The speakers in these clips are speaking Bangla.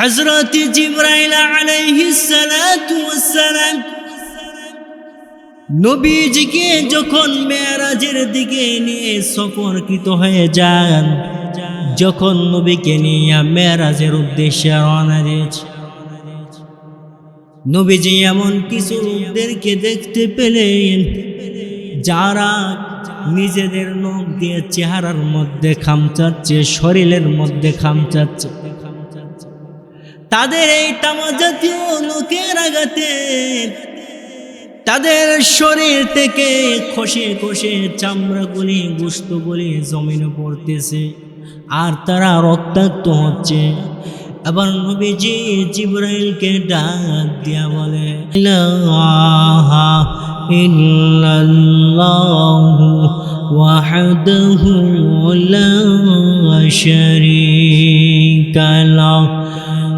হজরত জিব্রাইল আলাইহিস সালাতু ওয়াসসালাম নবীজিকে যখন মেয়ারাজের দিকে নিয়ে সফরকৃত হয়ে যান, যখন নবীকে নিয়ে মেয়ারাজের উদ্দেশ্যে রওনা দিয়েছে, নবীজি এমন কিছু লোকদেরকে দেখতে পেলেন, যারা নিজেদের নখ দিয়ে চেহারার মধ্যে খামচাচ্ছে, শরীরের মধ্যে খামচাচ্ছে। তাদের এই তামা জাতীয় লোকের আঘাতে, তাদের শরীর থেকে খসে খসে চামড়াগুলি গুস্তগুলি জমিনে পড়তেছে, আর তারা রক্তাক্ত হচ্ছে। আবার নবীজি জিব্রাইলকে ডাক দিয়া বলে ওয়াহদাহু লা শারীকা লাহু।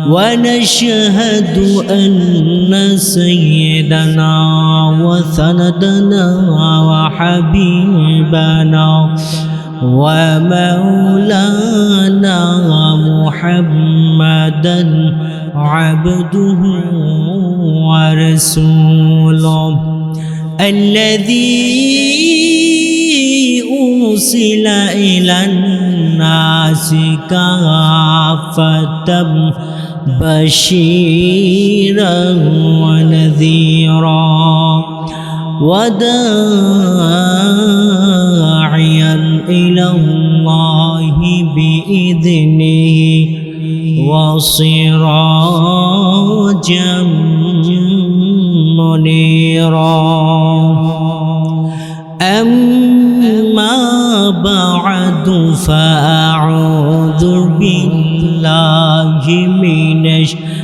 ونشهد أن سيدنا وسندنا وحبيبنا ومولانا محمدا عبده ورسوله الذي أرسل إلى الناس كافة بشيرا ونذيرا وداعيا إلى الله بإذنه وصراجا منيرا. أما بعد فأعوذ بالله من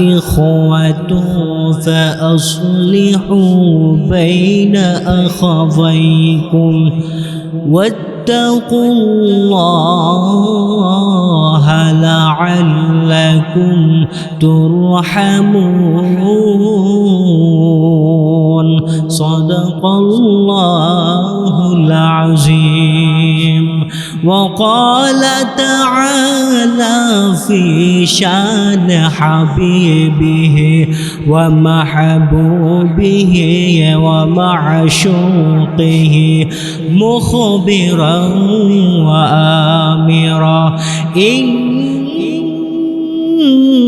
إخوة فأصلحوا بين أخويكم. واتقوا الله لعلكم ترحمون. صدق الله العظيم. وقال تعالى في شأن حبيبه ومحبوبه ومعشوقه مخبرا وآمرا.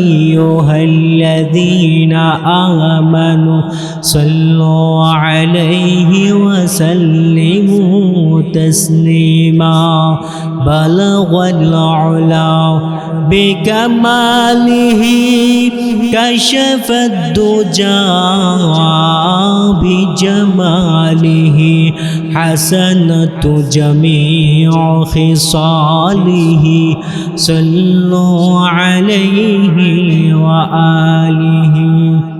أيها الذين آمنوا صلوا عليه وسلموا تسليما. بلغ العلا بكماله كشف الدجى بجماله. حسنة جميع خصاله صلوا عليه وآله.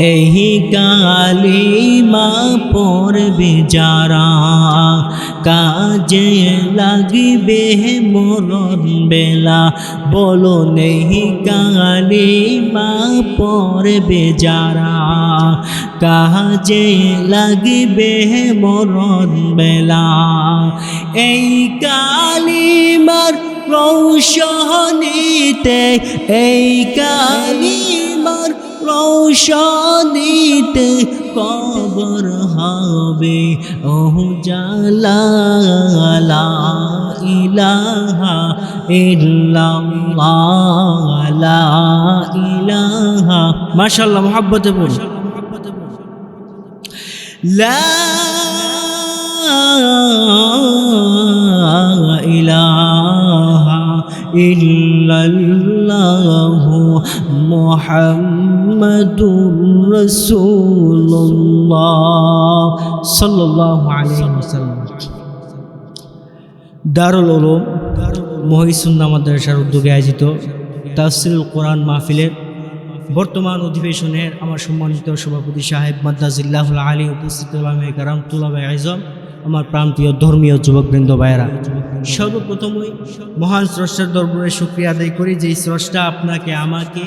এই কালিমা পড়বে যারা, কাজে লাগবে মরণ বেলা। বলো নেহি কালিমা পড়বে যারা, কাজে লাগবে মরণ বেলা। এই কালিমার রৌশনীতে, এই কালি রৌশনীতে কবর হবে। ওহ জালা ইলাহা ইলাহা। মাশাআল্লাহ মোহাব্বতে পড়ি। লা ইলাহা ইল্লাল্লাহ মুহাম্মাদুর রাসূলুল্লাহ দারুল উলুম মাদ্রাসার উদ্যোগে আয়োজিত তাফসিরুল কোরআন মাহফিলের বর্তমান অধিবেশনের আমার সম্মানিত সভাপতি সাহেব মাদ্দাজিল্লাহুল আলী উপস্থিত কারাম তুলাবে আজম আমার প্রান্তীয় ধর্মীয় যুবকবৃন্দ ভাইয়েরা, সর্বপ্রথমই মহান স্রষ্টার দরবারে শুক্রিয়া আদায় করি যে স্রষ্টা আপনাকে, আমাকে,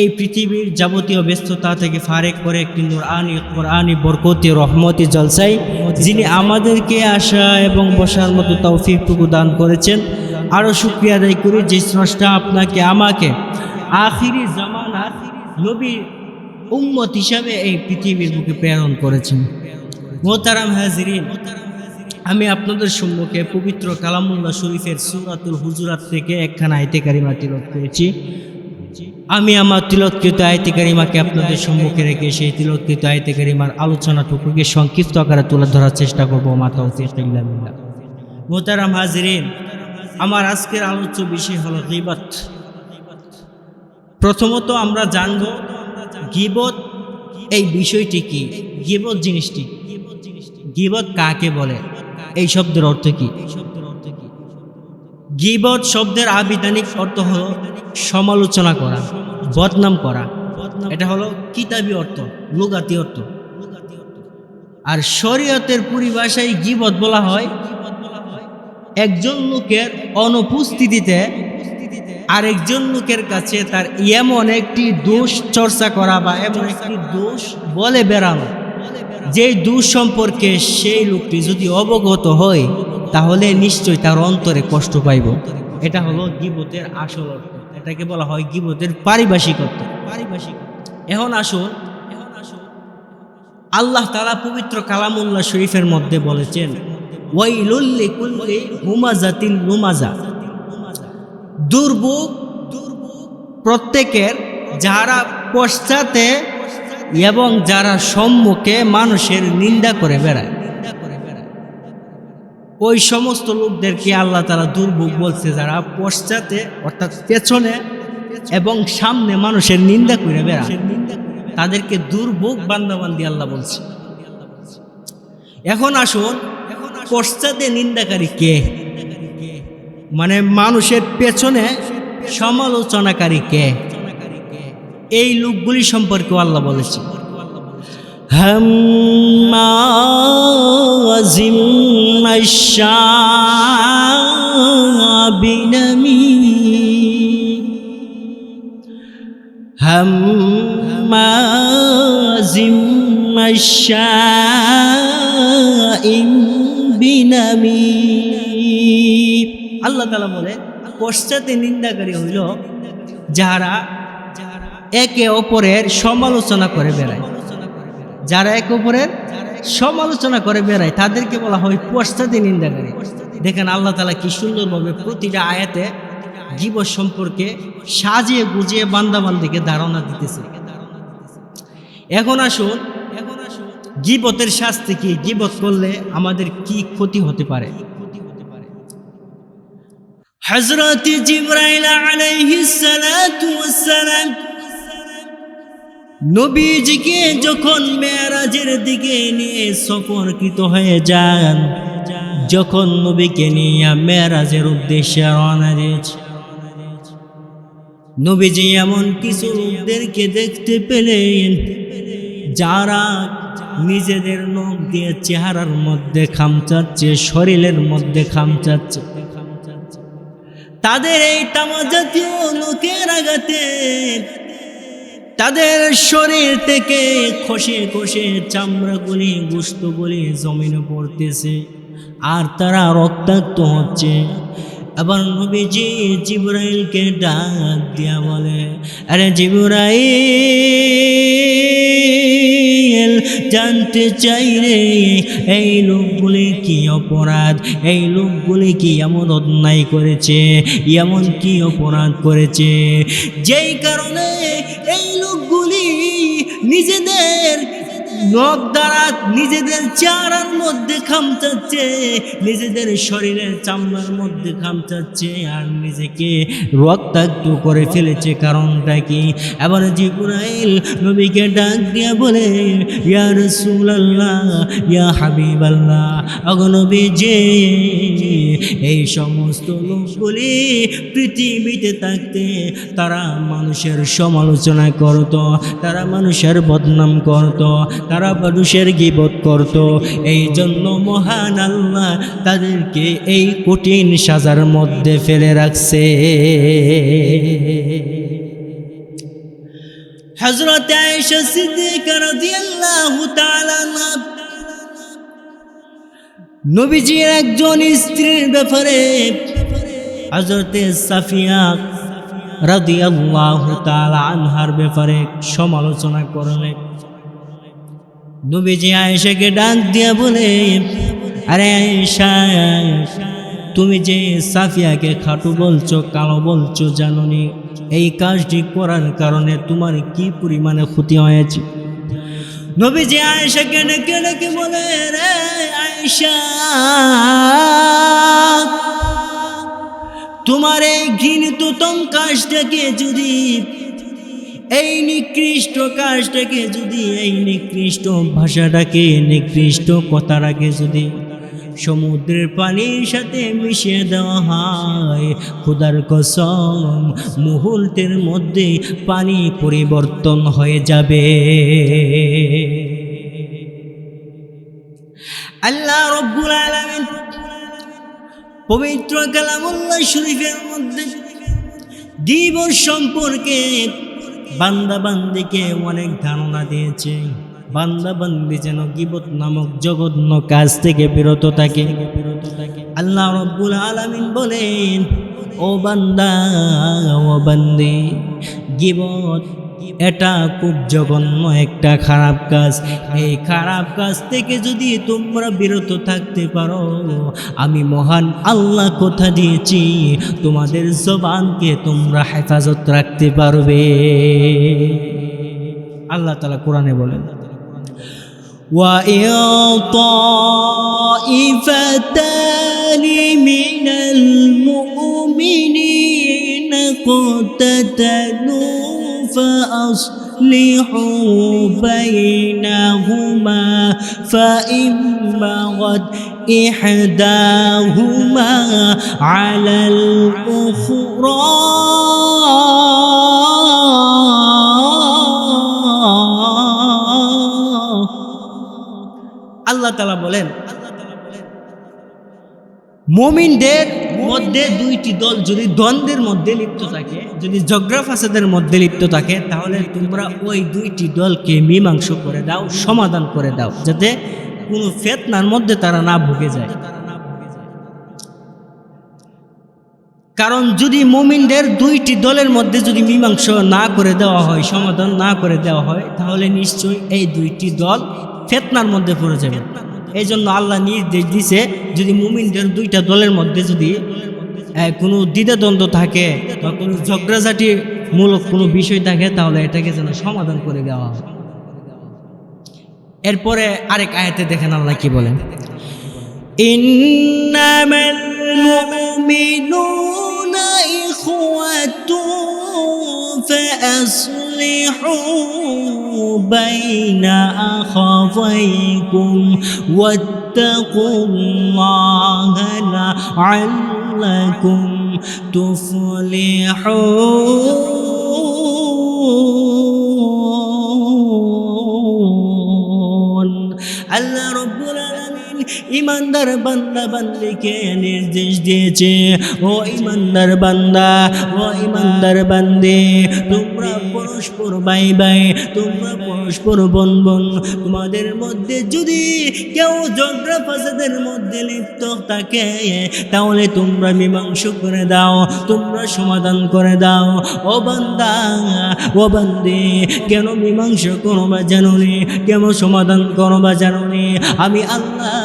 এই পৃথিবীর যাবতীয় ব্যস্ততা থেকে ফারেক করে একটি কোরআনি বরকতি, রহমতি জলসাই, যিনি আমাদেরকে আসা এবং বসার মতো তৌফিকটুকু দান করেছেন। আরও শুক্রিয়া আদায় করি যে স্রষ্টা আপনাকে, আমাকে আখিরি জামানার নবী উম্মত হিসাবে এই পৃথিবীর বুকে প্রেরণ করেছেন। মোতারাম হাজিরিন, আমি আপনাদের সম্মুখে পবিত্র কালামুল্লাহ শরীফের সুরাতুল হুজুরাত থেকে একখানা আয়তে কারিমা তিলত করেছি। আমি আমার তিলৎকৃত আয়তে আপনাদের সম্মুখে রেখে সেই তিলৎকৃত আয়তে কারিমার আলোচনাটুকুকে সংক্ষিপ্ত আকারে তুলে ধরার চেষ্টা করব মাতা উদ্দিল্লা মোতারাম হাজিরিন, আমার আজকের আলোচ্য বিষয় হলো গিবত। প্রথমত আমরা জানব গিবত এই বিষয়টি কি, গিবত জিনিসটি গিবত কাকে বলে? এই শব্দের অর্থ কি? গিবত শব্দের আবিধানিক অর্থ হলো সমালোচনা করা, বদনাম করা। এটা হলো কিতাবি অর্থ, লুগাতি অর্থ। আর শরীয়তের পরিভাষায় গিবত বলা হয় একজন লোকের অনুপস্থিতিতে আরেকজন লোকের কাছে তার এমন একটি দোষ চর্চা করা বা এমন একটি দোষ বলে বেড়ানো। যেই সম্পর্কে সেই লোকটি যদি অবগত হয়, তাহলে নিশ্চয়ই তার অন্তরে কষ্ট পাইব। এটা হলো গিবতের আসল অর্থ। এটাকে বলা হয় গিবতের পারিভাষিক অর্থ পারিভাষিক এখন আসুন। এখন আসুন আল্লাহ তালা পবিত্র কালামুল্লাহ শরীফের মধ্যে বলেছেন প্রত্যেকের যারা পশ্চাতে এবং যারা সম্মুখে মানুষের নিন্দা করে বেড়ায়। ওই সমস্ত লোকদেরকে আল্লাহ তারা দুর্ভোগ বলছে যারা পশ্চাতে, অর্থাৎ পেছনে এবং সামনে মানুষের নিন্দা করে বেড়ায়। তাদেরকে দুর্ভোগ বান্দাবান্দি আল্লাহ বলছে। এখন আসুন, পশ্চাতে নিন্দাকারী কে? মানে মানুষের পেছনে সমালোচনাকারী কে? এই লোকগুলি সম্পর্কে আল্লাহ বলেছে বিনমি বিনমি। আল্লাহ তালা বলে পশ্চাতে নিন্দাকারী হইল যারা একে অপরের সমালোচনা করে বেড়ায়। যারা একে অপরের সমালোচনা করে বেড়ায়, তাদেরকে বলা হয় পশ্চাতে নিন্দাকারী। দেখেন আল্লাহ তালা কি সুন্দরভাবে প্রতিটা আয়াতে জীব সম্পর্কে সাজিয়ে গুজিয়ে বান্দাবান্দিকে ধারণা দিতেছে। এখন আসুন এখন আসুন গিবতের শাস্তি কি? গিবত করলে আমাদের কি ক্ষতি হতে পারে? হজরত জিব্রাইল আলাইহিস সালাতু ওয়াসসালাম নবীজিকে যখন মেয়ারাজের দিকে নিয়ে সফরকৃত হয়ে যান, যখন নবীকে নিয়ে মেয়ারাজের উদ্দেশ্যে রওনা দিয়েছে, নবীজি এমন কিছু লোকদেরকে দেখতে পেলেন, যারা নিজেদের নখ দিয়ে চেহারার মধ্যে খামচাচ্ছে, শরীরের মধ্যে খামচাচ্ছে। তাদের এই তামা জাতীয় তাদের শরীর থেকে খসে খসে চামড়াগুলি গুস্তগুলি জমিনে পড়তেছে, আর তারা রক্তাক্ত হচ্ছে। আবার নবীজি জিবরাইলকে ডাক দিয়া বলে, আরে জিব্রাইল, জানতে চাই রে, এই লোকগুলি কি অপরাধ? এই লোকগুলি কি এমন অন্যায় করেছে? এমন কি অপরাধ করেছে? যেই কারণে এই নিজেদের নখ দ্বারা নিজেদের চেহারার মধ্যে খামচাচ্ছে, নিজেদের শরীরের চামড়ার মধ্যে খামচাচ্ছে, আর নিজেকে রক্তাক্ত করে ফেলেছে। কারণটা কি? এবার জিব্রাইল নবীকে ডাক দিয়ে বলে, ইয়া রাসূলুল্লাহ, ইয়া হাবিব আল্লাহ অগনবী যে এই সমস্ত লোকগুলি পৃথিবীতে থাকতে তারা মানুষের সমালোচনা করত, তারা মানুষের বদনাম করত, তারা মানুষের গিবত করত। এই জন্য মহান আল্লাহ তাদেরকে এই কঠিন সাজার মধ্যে ফেলে রাখছে। হজরত আয়েশা একজন স্ত্রীর ব্যাপারে হজরতে সাফিয়া রাদিয়াল্লাহু তাআলা আনহার ব্যাপারে সমালোচনা করলেন। নবীজি আয়েশাকে ডাক দিয়া বলে, আরে আয়েশা, তুমি যে সাফিয়াকে খাটু বলছো, কালো বলছো, জাননি? এই কাজটি করার কারণে তোমার কি পরিমাণে ক্ষতি হয়েছে? নবীজি আয়েশাকে ডেকে ডেকে বলে, রে আয়েশা, তোমার এই ঘৃণিততম কাজটাকে যদি এই নিকৃষ্ট কাজটাকে যদি, এই নিকৃষ্ট ভাষাটাকে, নিকৃষ্ট কথাটাকে যদি সমুদ্রের পানির সাথে মিশিয়ে দেওয়া হয়, খুদার কসম, মুহূর্তের মধ্যে পানি পরিবর্তন হয়ে যাবে। আল্লাহ রব্বুল আলামিন পবিত্র কালামুল্লাহ শরীফের মধ্যে দিবস সম্পর্কে বান্দা বান্দিকে অনেক ধারণা দিয়েছে। বান্দা বান্দি যেন গিবত নামক জঘন্য কাজ থেকে বিরত থাকে। বিরত থাকে আল্লাহ রব্বুল আলমিন বলেন, ও বান্দা, ও বান্দি, গিবত এটা খুব জঘন্য একটা খারাপ কাজ এই খারাপ কাজ থেকে যদি তোমরা বিরত থাকতে পারো আমি মহান আল্লাহ কথা দিয়েছি তোমাদের জবানকে তোমরা হেফাজত রাখতে পারবে আল্লাহ তালা কোরআনে বলেন وإن طائفتان من المؤمنين اقتتلوا فأصلحوا بينهما فإن بغت إحداهما على الأخرى আল্লাহ তালা বলেন মমিনদের মধ্যে দুইটি দল যদি দ্বন্দ্বের মধ্যে লিপ্ত থাকে, যদি ঝগড়া ফাসাদের মধ্যে লিপ্ত থাকে, তাহলে তোমরা ওই দুইটি দলকে মীমাংস করে দাও, সমাধান করে দাও, যাতে কোনো ফেতনার মধ্যে তারা না ভুগে যায়। কারণ যদি মুমিনদের দুইটি দলের মধ্যে যদি মীমাংস না করে দেওয়া হয়, সমাধান না করে দেওয়া হয়, তাহলে নিশ্চয়ই এই দুইটি দল ফেতনার মধ্যে পড়ে যাবে। এই জন্য আল্লাহ নির্দেশ দিছে, যদি মুমিনদের দুইটা দলের মধ্যে যদি কোনো দ্বিধাদ্বন্দ্ব থাকে বা কোনো ঝগড়াঝাটি মূলক কোনো বিষয় থাকে, তাহলে এটাকে যেন সমাধান করে দেওয়া এরপরে আরেক আয়াতে দেখেন আল্লাহ কি বলেন? ইন্নামাল মুমিনুনা ইখওয়াতুন فأصلحوا بين أخويكم واتقوا الله لعلكم تفلحون. ইমানদার বান্দা বান্দিকে নির্দেশ দিয়েছে, ও ইমানদার বান্দা, ও ইমানদার বান্দি, তোমরা পরস্পর বাই বাই, তোমরা পরস্পর বন বন। তোমাদের মধ্যে যদি কেউ ঝগড়া ফাসাদের মধ্যে লিপ্ত থাকে, তাহলে তোমরা মীমাংস করে দাও, তোমরা সমাধান করে দাও। ও বান্দা, ও বান্দি, কেন মীমাংস করো বা জানুনি? কেন সমাধান করো বা জানুনি? আমি আল্লাহ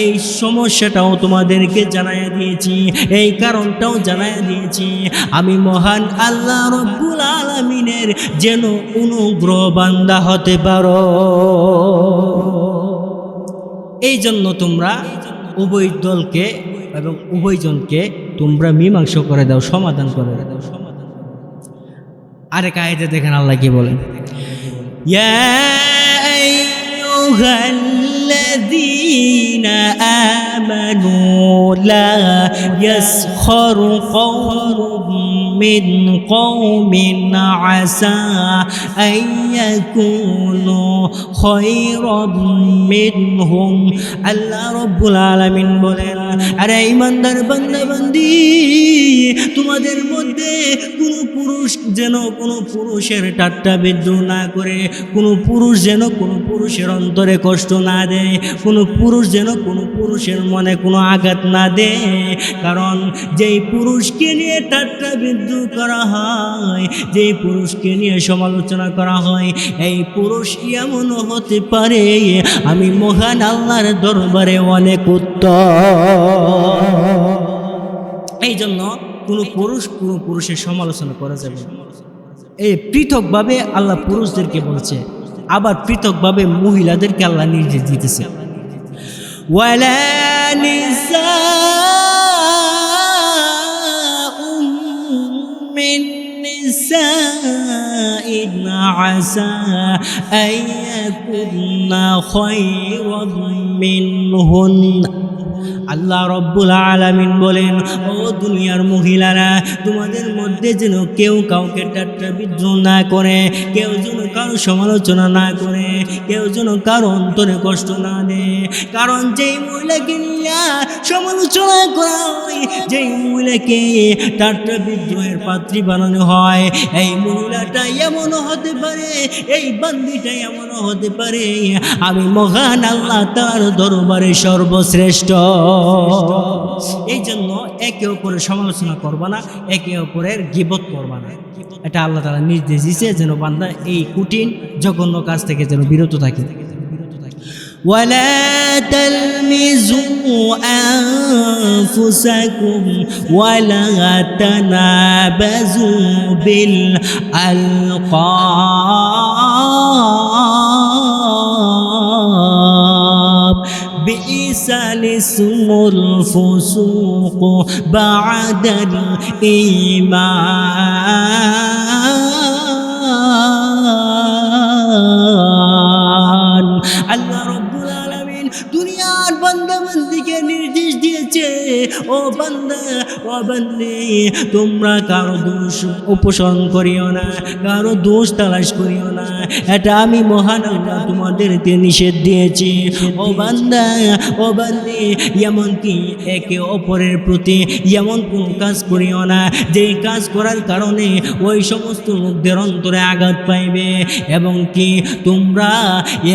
এই সমস্যাটাও তোমাদেরকে জানাই দিয়েছি, এই কারণটাও জানাই দিয়েছি। আমি মহান আল্লাহ রব্বুল আলমিনের যেন অনুগ্রহ বান্দা হতে পারো। এই জন্য তোমরা উভয় দলকে এবং উভয়জনকে তোমরা মীমাংস করে দাও, সমাধান করে দাও। সমাধান আরেক আয়তে দেখেন আল্লাহ কি বলেন? ইয়া الذين آمنوا لا يسخر قوم من قوم عسى أن يكونوا خيرا منهم আল্লাহ রব্বুল আলামিন বলেন আরে ইমানদার বান্দা বান্দি তোমাদের মধ্যে কোনো পুরুষ যেন কোনো পুরুষের টাট্টা বিদ্রোহ না করে কোনো পুরুষ যেন কোনো পুরুষের অন্তরে কষ্ট না দেয় কোনো পুরুষ যেন কোনো পুরুষের মনে কোনো আঘাত না দেয় কারণ যেই পুরুষকে নিয়ে টাট্টা বিদ্রোহ করা হয়, যেই পুরুষকে নিয়ে সমালোচনা করা হয়, এই পুরুষ এমন হতে পারে? আমি মহান আল্লাহর দরবারে অনেক উত্তম। এই জন্য কোনো পুরুষ কোনো পুরুষের সমালোচনা করা যাবে এই পৃথকভাবে আল্লাহ পুরুষদেরকে বলছে আবার পৃথকভাবে মহিলাদেরকে আল্লাহ নির্দেশ দিতেছে। ওয়ালা নিসাউম মিন নিসাইন আসা আইয়াকুন্না খায়রাম মিনহুন্না আল্লাহ রব্বুল আলামিন বলেন, ও দুনিয়ার মহিলারা, তোমাদের মধ্যে যেন কেউ কাউকে টাট্টা বিদ্রোহ না করে, কেউ যেন কারও সমালোচনা না করে, কেউ যেন কারও অন্তরে কষ্ট না দেয়। কারণ যেই মহিলাকে নিয়ে সমালোচনা যেই মহিলাকে টাট্টা বিদ্রোহের পাত্রী বানানো হয়, এই মহিলাটা এমন হতে পারে, এই বান্দিটা এমন হতে পারে, আমি মহান আল্লাহ তার দরবারে সর্বশ্রেষ্ঠ। এই জন্য একে অপরের সমালোচনা করবা না, একে অপরের গিবত করবা না। এটা আল্লাহ তালা নির্দেশ দিয়েছে যেন বান্দা এই কঠিন, জঘন্য কাজ থেকে যেন বিরত থাকে। ولا تلمزوا أنفسكم ولا تنابزوا بالألقاب بئس الاسم الفسوق بعد الإيمان দুনিয়ার বান্দা বান্দিকে নির্দেশ দিয়েছে ও বান্দা, ও বান্দি, তোমরা কারও দোষ উপসরণ করিও না, কারও দোষ তালাশ করিও না। এটা আমি মহান আল্লাহ তোমাদেরকে নিষেধ দিয়েছি। ও বান্দা, ও বান্দি, এমনকি একে অপরের প্রতি এমন কোনো কাজ করিও না যে কাজ করার কারণে ওই সমস্ত লোকদের অন্তরে আঘাত পাইবে। এবং কি তোমরা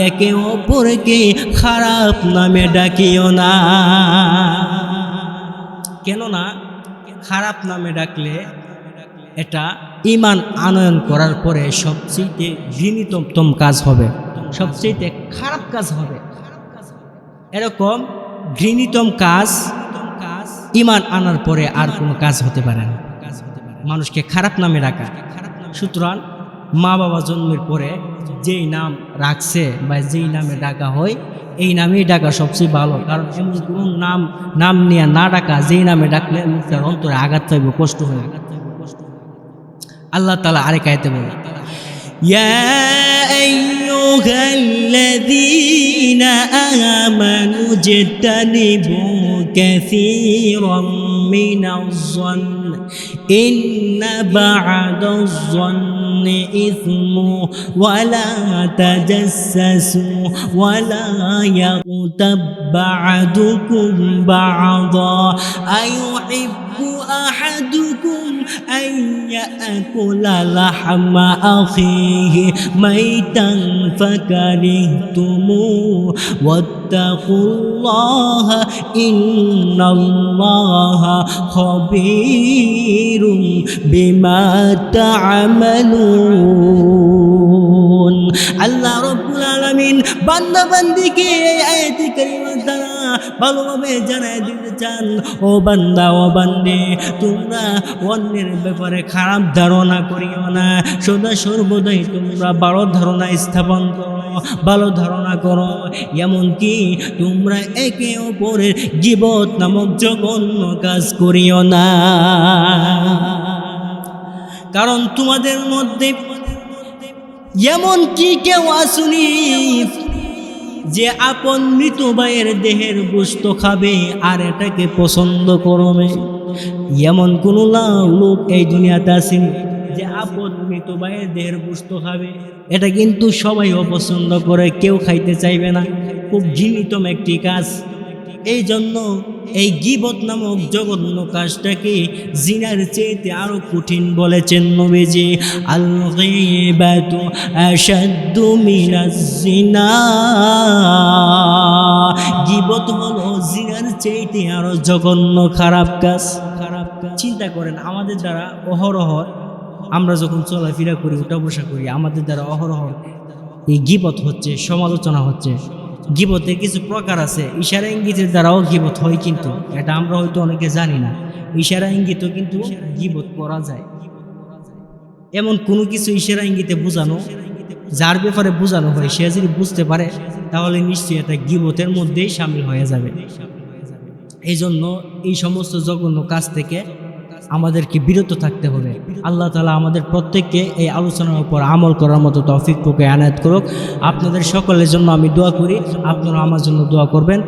একে অপরকে খারাপ নামে ডাকিও না। কেননা খারাপ নামে ডাকলে এটা ইমান আনয়ন করার পরে সবচেয়ে ঘৃণিতম কাজ হবে। সবচেয়ে খারাপ কাজ হবে। এরকম ঘৃণিতম কাজ ইমান আনার পরে আর কোনো কাজ হতে পারে না। মানুষকে খারাপ নামে রাখা সুতরাং মা বাবা জন্মের পরে যেই নাম রাখছে বা যেই নামে ডাকা হয় এই নামেই ডাকা সবচেয়ে ভালো কারণ এমন কোনো নাম নাম নিয়ে না ডাকা যেই নামে ডাকলে লোকটার অন্তরে আঘাত পাইব কষ্ট হয়ে আল্লাহ তালা আরেক আয়তে বলে يا أيها الذين آمنوا اجتنبوا كثيرا من الظن إن بعد الظن إثم ولا تجسسوا ولا يغتب بعضكم بعضا. أيحب أحدكم أن يأكل لحم أخيه ميتا فكرهتموه. واتقوا الله إن الله خبير بما تعملون. আল্লাহ রব্বুল আলামিন বান্দা বান্দিকে এই আয়াতে কারিমার দ্বারা ভালোভাবে জানাই দিতে চান। ও বান্দা, ও বান্দি, তোমরা অন্যের ব্যাপারে খারাপ ধারণা করিও না। সদা সর্বদাই তোমরা ভালো ধারণা স্থাপন করো, ভালো ধারণা করো। এমনকি তোমরা একে অপরের জীবত নামক জঘন্য কাজ করিও না। কারণ তোমাদের মধ্যে এমন কি কেউ আসুনি যে আপন মৃত ভাইয়ের দেহের গোস্ত খাবে আর এটাকে পছন্দ করবে? এমন কোন লোক এই দুনিয়াতে আসেনি যে আপন মৃত ভাইয়ের দেহের গোস্ত খাবে? এটা কিন্তু সবাই অপছন্দ করে, কেউ খাইতে চাইবে না। খুব ঘৃণিতম একটি কাজ। এই জন্য এই গিবত নামক জঘন্য কাজটাকে জিনার চেয়েতে আরও কঠিন বলেছেন নবীজি। আল জিনা। গিবত হলো জিনার চেয়েতে আরও জঘন্য খারাপ কাজ খারাপ কাজ। চিন্তা করেন, আমাদের দ্বারা অহরহ আমরা যখন চলাফেরা করি, উঠা বসা করি, আমাদের দ্বারা অহরহ এই গিবত হচ্ছে, সমালোচনা হচ্ছে। গিবতের কিছু প্রকার আছে। ইশারা ইঙ্গিতের দ্বারাও গিবত হয় কিন্তু, এটা আমরা হয়তো অনেকে জানি না। ইশারা ইঙ্গিতও কিন্তু গিবত করা যায়। এমন কোনো কিছু ইশারা ইঙ্গিতে বোঝানো, যার ব্যাপারে বোঝানো হয়, সে যদি বুঝতে পারে, তাহলে নিশ্চয়ই এটা গিবতের মধ্যেই সামিল হয়ে যাবে। এই জন্য এই সমস্ত জঘন্য কাজ থেকে আমাদেরকে বিরত থাকতে হবে। আল্লাহ তালা আমাদের প্রত্যেককে এই আলোচনার উপর আমল করার মতো তৌফিক পোকে আনায়ত করুক। আপনাদের সকলের জন্য আমি দোয়া করি। আপনারা আমার জন্য দোয়া করবেন।